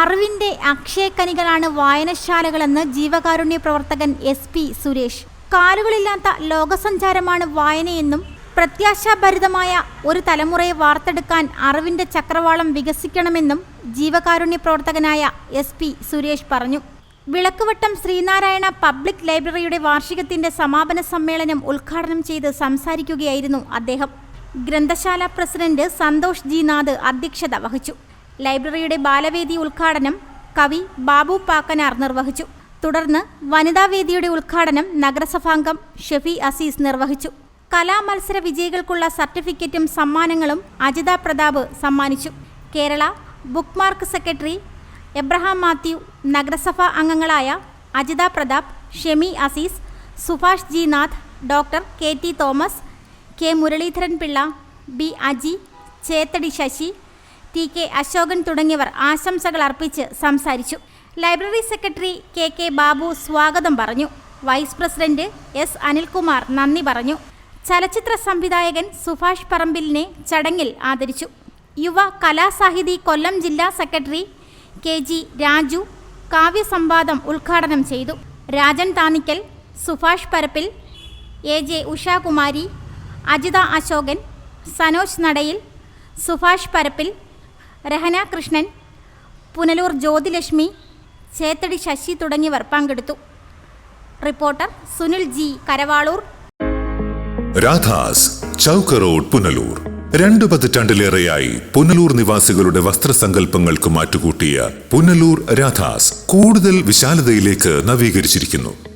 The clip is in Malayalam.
അറിവിന്റെ അക്ഷയക്കനികളാണ് വായനശാലകളെന്ന് ജീവകാരുണ്യ പ്രവർത്തകൻ എസ് പി സുരേഷ്. കാലുകളില്ലാത്ത ലോകസഞ്ചാരമാണ് വായനയെന്നും പ്രത്യാശാഭരിതമായ ഒരു തലമുറയെ വാർത്തെടുക്കാൻ അറിവിന്റെ ചക്രവാളം വികസിക്കണമെന്നും ജീവകാരുണ്യ പ്രവർത്തകനായ എസ് പി സുരേഷ് പറഞ്ഞു. വിളക്കുവട്ടം ശ്രീനാരായണ പബ്ലിക് ലൈബ്രറിയുടെ വാർഷികത്തിന്റെ സമാപന സമ്മേളനം ഉദ്ഘാടനം ചെയ്ത് സംസാരിക്കുകയായിരുന്നു അദ്ദേഹം. ഗ്രന്ഥശാല പ്രസിഡന്റ് സന്തോഷ് ജി നാഥ് അധ്യക്ഷത വഹിച്ചു. ലൈബ്രറിയുടെ ബാലവേദി ഉദ്ഘാടനം കവി ബാബു പാക്കനാർ നിർവഹിച്ചു. തുടർന്ന് വനിതാവേദിയുടെ ഉദ്ഘാടനം നഗരസഭാംഗം ഷെഫി അസീസ് നിർവഹിച്ചു. കലാമത്സര വിജയികൾക്കുള്ള സർട്ടിഫിക്കറ്റും സമ്മാനങ്ങളും അജിത പ്രതാപ് സമ്മാനിച്ചു. Kerala book mark secretary Abraham Mathew നഗരസഭാ അംഗങ്ങളായ Ajitha Prathap Shemi Azeez Subhash G Nath doctor K T Thomas K Muraleedharan Pillai B Aji Chethadi Sasi T K Ashokan തുടങ്ങിയവർ ആശംസകൾ അർപ്പിച്ച് സംസാരിച്ചു. Library secretary K K Babu സ്വാഗതം പറഞ്ഞു. വൈസ് പ്രസിഡന്റ് എസ് അനിൽകുമാർ നന്ദി പറഞ്ഞു. ചലച്ചിത്ര സംവിധായകൻ സുഭാഷ് പറമ്പിലിനെ ചടങ്ങിൽ ആദരിച്ചു. യുവ കലാസാഹിതി കൊല്ലം ജില്ലാ സെക്രട്ടറി കെ ജി രാജു കാവ്യസംവാദം ഉദ്ഘാടനം ചെയ്തു. രാജൻ താനിക്കൽ സുഭാഷ് പരപ്പിൽ എ ജെ ഉഷാകുമാരി അജിത അശോകൻ സനോജ് നടയിൽ സുഭാഷ് പരപ്പിൽ രഹന കൃഷ്ണൻ പുനലൂർ ജ്യോതിലക്ഷ്മി ചേത്തടി ശശി തുടങ്ങിയവർ പങ്കെടുത്തു. Reporter Sunil G Karavaloor. Radhas Chowk road Punalur. രണ്ടു പതിറ്റാണ്ടിലേറെയായി പുനലൂർ നിവാസികളുടെ വസ്ത്രസങ്കല്പങ്ങൾക്ക് മാറ്റുകൂട്ടിയ പുനലൂർ രാധാസ് കൂടുതൽ വിശാലതയിലേക്ക് നവീകരിച്ചിരിക്കുന്നു.